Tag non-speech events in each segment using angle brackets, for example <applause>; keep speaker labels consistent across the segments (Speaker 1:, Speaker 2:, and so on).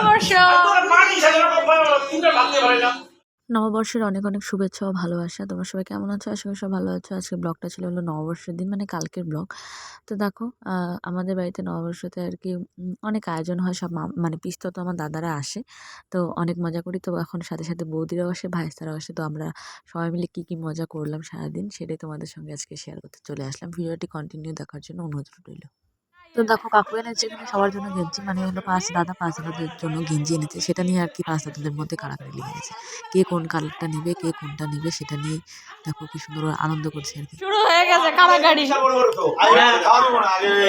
Speaker 1: নববর্ষ।
Speaker 2: নববর্ষের অনেক অনেক শুভেচ্ছা ও ভালোবাসা। তোমরা সবাই কেমন আছো? আশা করি সব ভালো আছো। আজকে ব্লগটা ছিল হলো নববর্ষের দিন মানে কালকের ব্লগ। তো দেখো আমাদের বাড়িতে নববর্ষতে আর কি অনেক আয়োজন হয়, সব মানে পিস্ত তো আমার দাদারা আসে। তো অনেক মজা করি। তো এখন সাথে সাথে বৌদিরাও আসে, ভাইস্তারাও আসে। তো আমরা সবাই মিলে কী কী মজা করলাম সারাদিন, সেটাই তোমাদের সঙ্গে আজকে শেয়ার করতে চলে আসলাম। ভিডিওটি কন্টিনিউ দেখার জন্য অনুরোধ রইল। তো দেখো কাকু এনেছে এখানে সবার জন্য গেঞ্জি মানে হলো পাঁচ দাদা পাঁচ দাদাদের জন্য গেঞ্জি এনেছে। সেটা নিয়ে আর কি পাঁচ দাদাদের মধ্যে কাড়াকাড়ি লেগে গেছে। কে কোন কালারটা নেবে কে কোনটা নেবে সেটা নিয়ে দেখো কি সুন্দর আনন্দ করছে আর কি।
Speaker 1: শুরু হয়ে গেছে কাড়াকাড়ি।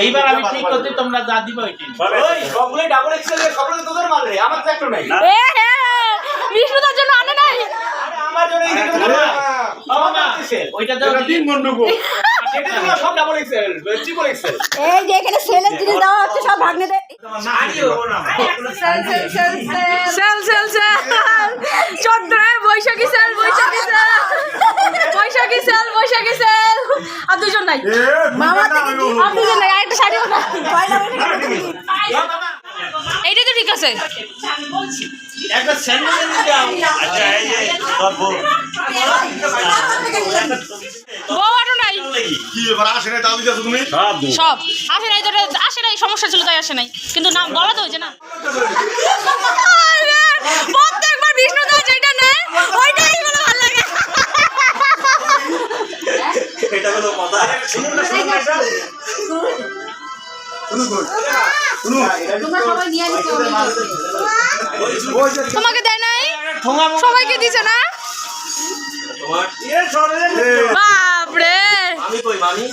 Speaker 3: এইবার আমি ঠিক করতে তোমরা যা দিবা ওইটি
Speaker 4: ওই সবগুলোই ডাবল এক্সেল সবগুলো তোদের মাল রে আমার তো একটা নাই।
Speaker 1: এ হে বিষ্ণুদার জন্য আনে নাই।
Speaker 4: আরে আমার জন্য এই আমার এক্সেল
Speaker 3: ওইটা দাও
Speaker 4: তিন গন্ডগোল। সেটা ডাবল এক্সেল ট্রিপল এক্সেল
Speaker 5: এই যে এখানে সেলের জিনিস দেওয়া হচ্ছে সব ভাগ্নেদের
Speaker 1: sale sale sale চন্দ্রায় Baishakhi sale Baishakhi sale Baishakhi sale Baishakhi sale আর দুজন নাই।
Speaker 5: মামা থেকে
Speaker 1: আর দুজন নাই আরেকটা শাড়িও না
Speaker 5: পয়লা বৈশাখে থেকে কি?
Speaker 1: এইটাই তো ঠিক আছে।
Speaker 3: একটা স্যান্ডেল দাও।
Speaker 6: আচ্ছা এই যে বউ। কি এবার আসে না তাও দিতেছো তুমি? সব
Speaker 1: আসে নাই আসে নাই সমস্যা ছিল তাই আসে নাই। কিন্তু নাম বলা তো হয়েছে না। প্রত্যেকবার বিষ্ণু দাস যেটা নেয় ওইটাই বলে ভালো লাগে।
Speaker 6: এটা হলো কথা। শুনুন না শুনুন না
Speaker 1: তোমাকে দেয় নাই? সবাইকে দিছে না? বাপরে।
Speaker 4: আমি কই মামি?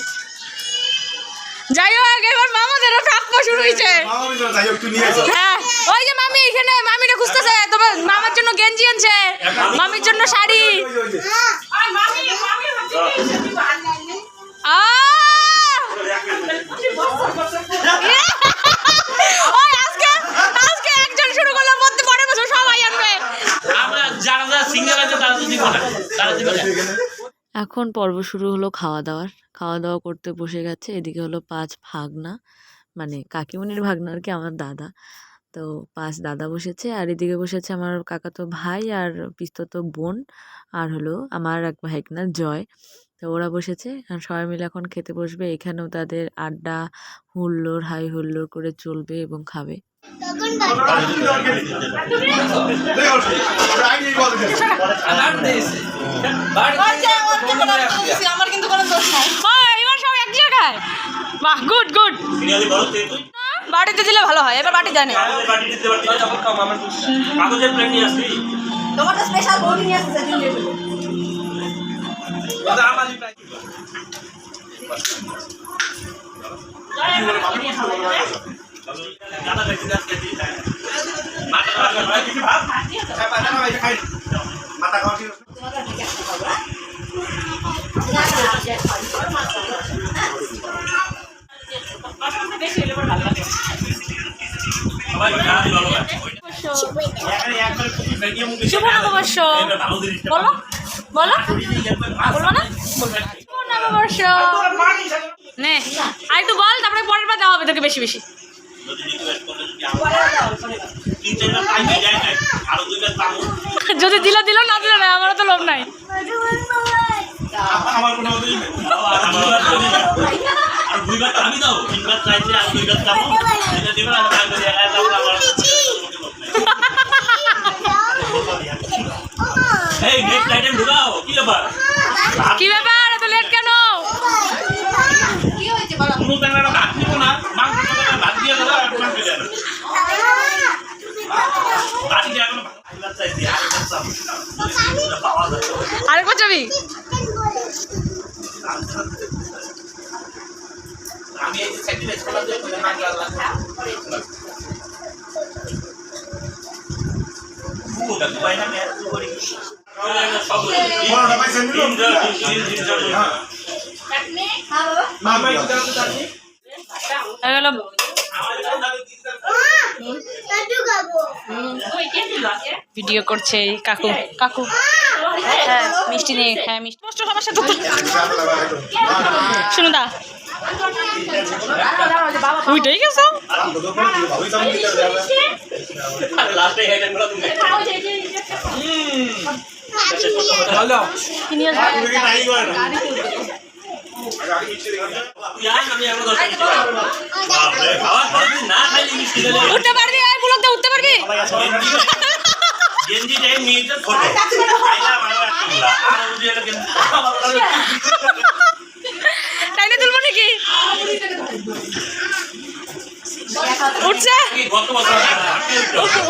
Speaker 1: যাই হোক এবার মামাদেরও প্রাপ্য শুরু হয়েছে হ্যাঁ ওই যে মামি এখানে মামিরে খুঁজতেছে তোমার মামার জন্য গেঞ্জি আনছে মামির জন্য শাড়ি।
Speaker 2: এখন পর্ব শুরু হলো খাওয়া দাওয়ার খাওয়া দাওয়া করতে বসে গেছে, এদিকে হলো পাঁচ ভাগনা মানে কাকিমনির ভাগনা আর কি, আমার দাদা। তো পাঁচ দাদা বসেছে আর এদিকে বসেছে আমার কাকাতো ভাই আর পিস্ততো বোন আর হলো আমার এক ভাইকনা জয়। তো ওরা বসেছে আর সবাই মিলে এখন খেতে বসবে, এখানেও তাদের আড্ডা, হুল্লোড়, হাই হুল্লোড় করে চলবে এবং খাবে।
Speaker 1: আমার কিন্তু কোনো দোষ নাই। এবার সব এক জায়গায়। বাহ গুড বাড়িতে দিলে ভালো হয় এবার বাটি জানে
Speaker 5: তোমার তো স্পেশাল নিয়ে আসছে সেদিন
Speaker 1: শুভ নববর্ষ বলো বলো বলব না। শুভ নববর্ষ নে, আর একটু বল, তারপরে পরের বার দেওয়া হবে তোকে বেশি বেশি।
Speaker 6: যদি
Speaker 1: দিলে দিল না দিলে না আমারও তো লোভ নাই
Speaker 6: আমার কোনো মতেই দুইবার তো দিবে। আর দুইবার তো আমি দাও তিনবার চাইছি আর দুইবার যাব এটা দিবে না আমি করে একা যাব আমার এই নেক্সট আইটেম ঢুকাও কি ব্যাপার
Speaker 1: কি ব্যাপার এত লেট কেন
Speaker 6: কোনো টাকা ভাত দিব না মাংস টাকা ভাত দিয়ে দেবো আর মাংস দিয়ে দেবো ভাত দিয়ে এখন ভাত চাইছি আর ভাত চাবো পাওয়া যায়
Speaker 1: আরেকবার যাবি
Speaker 3: আমি এই ছোলা দিয়ে করে
Speaker 1: হয়ে? গেল। ভিডিও করছে কাকু। কাকু। হ্যাঁ মিষ্টি নিয়ে হ্যাঁ মিষ্টি কষ্ট সবার সাথে শুনো দা। ওইটাই গেছো
Speaker 6: নাই
Speaker 1: উঠতে পারবি আর উঠতে পারবি?
Speaker 6: গেঞ্জি যে মেয়েটা ছোট খাইলা ভালো আর ওই যে গেঞ্জি
Speaker 1: টাইনে তুলবো নাকি উঠছে
Speaker 6: উঠছে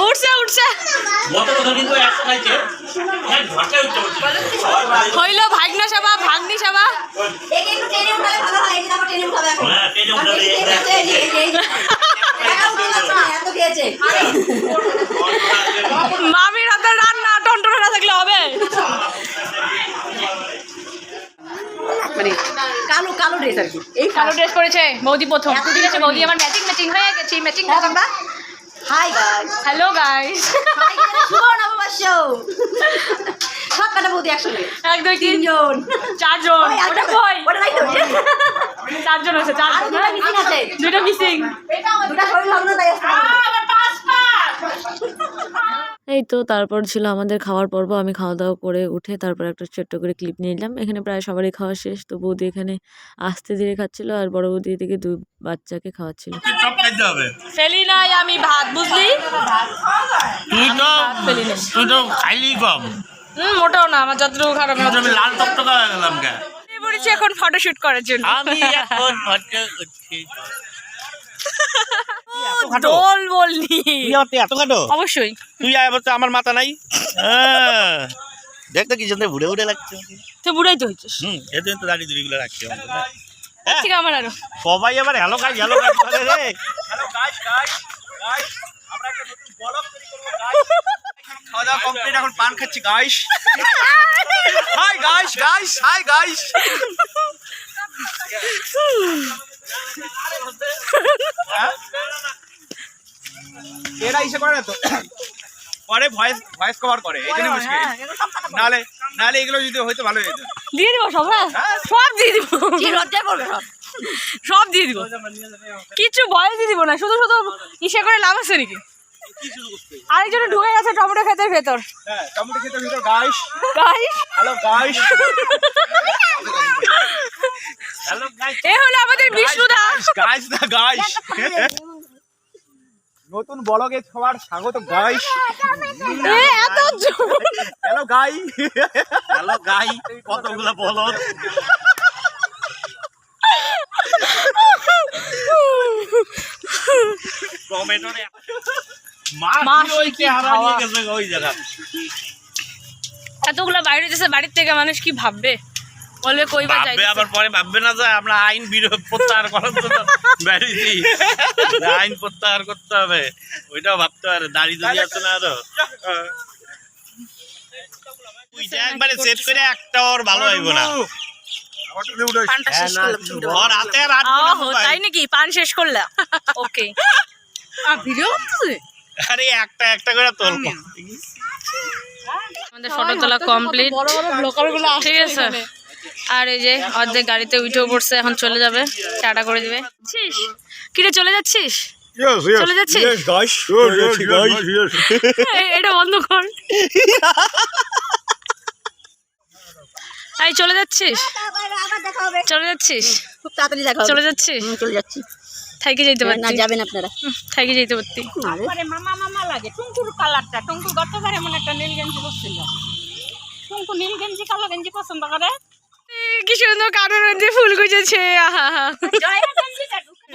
Speaker 1: উঠছে উঠছে
Speaker 6: গত বছর কিন্তু একশো খাইছে
Speaker 5: মানে কালো কালো ড্রেস আর কি। এই
Speaker 1: কালো ড্রেস পরেছে বৌদি প্রথম। ঠিক আছে বৌদি আমার ম্যাচিং ম্যাচিং হয়ে গেছি matching
Speaker 5: hi guys
Speaker 1: hello guys
Speaker 5: শুভ নববর্ষ। সব কাটা বৌদি একসঙ্গে।
Speaker 1: এক দুই
Speaker 5: তিনজন।
Speaker 1: চারজন।
Speaker 5: ওই,
Speaker 1: ওটা কই?
Speaker 5: ওটা নাই তো।
Speaker 1: চারজন আছে চারজন
Speaker 5: দুটা মিসিং আছে।
Speaker 1: দুটো মিসিং
Speaker 5: দুটা শরীর লগ্ন তাই আসতে
Speaker 2: এই তো তারপর ছিল আমাদের খাওয়ার পর্ব। আমি খাওয়া দাওয়া করে উঠে তারপর একটা ছোট্ট করে ক্লিপ নিয়ে নিলাম। এখানে প্রায় সবারই খাওয়া শেষ। তো বৌদি এখানে আস্তে ধীরে খাচ্ছিল আর বড় বৌদি এদিকে দুই বাচ্চাকে খাওয়াচ্ছিল।
Speaker 6: সব খাইতে হবে?
Speaker 1: ফেলি নাই আমি ভাত বুঝলি?
Speaker 6: তুই তো
Speaker 1: ফেলি নাই।
Speaker 6: তুই তো খাইলি কম।
Speaker 1: হুম মোটাও না আমার যতটুকু খারাপ না
Speaker 6: আমি লাল টকটকা হয়ে গেলাম কে?
Speaker 1: পড়েছি এখন ফটোশুট করার জন্য।
Speaker 6: আমি এখন ফটকে <laughs> উঠছি
Speaker 1: দোল বলনি
Speaker 7: তুই আমার এত কাটো
Speaker 1: অবশ্যই।
Speaker 7: তুই আয় বলতে আমার মাথা নাই। হ্যাঁ। দেখতো কি জন্য বুড়ে বুড়ে লাগছে
Speaker 1: তুই বুড়াই তো হয়েছিস।
Speaker 7: হুম এদিন তো দাড়ি দুড়িগুলো রাখছে
Speaker 1: ঠিক আমার আরও।
Speaker 7: সবাই আবার হ্যালো গাইস হ্যালো গাইস বলে রে
Speaker 4: হ্যালো গাইস গাইস গাইস আমরা একটা নতুন ব্লগ তৈরি করব গাইস খাওয়া দাওয়া কমপ্লিট এখন পান খাচ্ছি guys hi guys guys hi guys এরা ইসে করে না তো। পরে ভয়েস ভয়েস কভার করে এই জন্য মুশকিল। নালে নালে এগুলো যদি হয়তো ভালো হয়ে যেত
Speaker 1: দিয়ে দিব সব হ্যাঁ? সব দিয়ে দিব।
Speaker 5: কি লজ্জায় পড়বে সব?
Speaker 1: সব দিয়ে দিব। কিছু ভয় দিয়ে দিব না শুধু শুধু ইসে করে লাভ আছে নাকি? আরেকজন ঢুকে গেছে টমেটো ক্ষেতের ভেতর।
Speaker 4: হ্যাঁ টমেটো খেতে ভিতর গাইস
Speaker 1: গাইস
Speaker 4: হ্যালো গাইস
Speaker 1: এ হলো আমাদের
Speaker 4: গাইস না গাইস নতুন ব্লগে সবার স্বাগত গাইস
Speaker 1: এ এত জোর।
Speaker 4: হ্যালো গাই
Speaker 7: হ্যালো গাই কতগুলো বলো টমেটো রে
Speaker 1: মাসি
Speaker 7: ওই
Speaker 1: কি
Speaker 7: গেছে ওই জায়গা।
Speaker 1: এতগুলো বাইরে যেছে বাড়ির থেকে মানুষ কি ভাববে? বলবে কইবা যাই
Speaker 7: আবার পরে ভাববে না যে আমরা আইন বিরোধ প্রত্যাহার করার জন্য বেরিয়েছি আইন প্রত্যাহার করতে হবে। ওইটাও ভাবতে পারে দাঁড়িয়ে দাঁড়িয়ে আছে না আরও। একবারে সেট করে একটা ওর ভালো হইব না।
Speaker 1: তাই নাকি? পান শেষ করলা ওকে। ভিডিও
Speaker 7: আরে একটা একটা করে তোলবো
Speaker 1: আমাদের ফটো তোলা কমপ্লিট ঠিক আছে। আর এই যে অর্ধেক গাড়িতে উঠেও পড়ছে এখন চলে যাবে টাটা করে দিবে। কিরে চলে যাচ্ছিস? চলে যাচ্ছিস? এটা বন্ধ কর। এই চলে যাচ্ছিস? চলে যাচ্ছিস?
Speaker 5: খুব তাড়াতাড়ি দেখা
Speaker 1: চলে যাচ্ছিস?
Speaker 5: চলে যাচ্ছি।
Speaker 1: থাইকে যেতে
Speaker 5: না
Speaker 1: পারতি।
Speaker 5: যাবেন আপনারা।
Speaker 1: থাইকে যেতে পারতি।
Speaker 8: আরে। মামা মামা লাগে টুঙ্কুর কালারটা টুঙ্কু গতবার এমন একটা নীল গেঞ্জি করছিল টুঙ্কু নীল গেঞ্জি কালো গেঞ্জি পছন্দ করে?
Speaker 1: কি সুন্দর মধ্যে ফুল গুজেছে আহা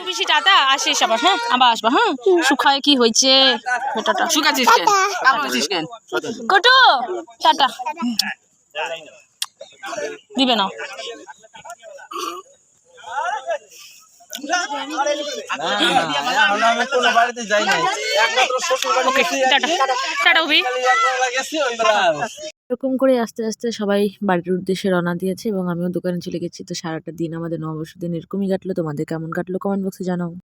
Speaker 1: বেশি টাটা আসিস আবার হ্যাঁ আবার আসবা হ্যাঁ শুকায় কি হয়েছে বেটাটা শুকাচ্ছিস কেন কেন কটু টাটা দিবে না টাটা টাটা
Speaker 2: এরকম করে আস্তে আস্তে সবাই বাড়ির উদ্দেশ্যে রওনা দিয়েছে এবং আমিও দোকানে চলে গেছি। তো সারাটা দিন আমাদের নববর্ষ দিন এরকমই কাটলো। তোমাদের কেমন কাটলো কমেন্ট বক্সে জানাও।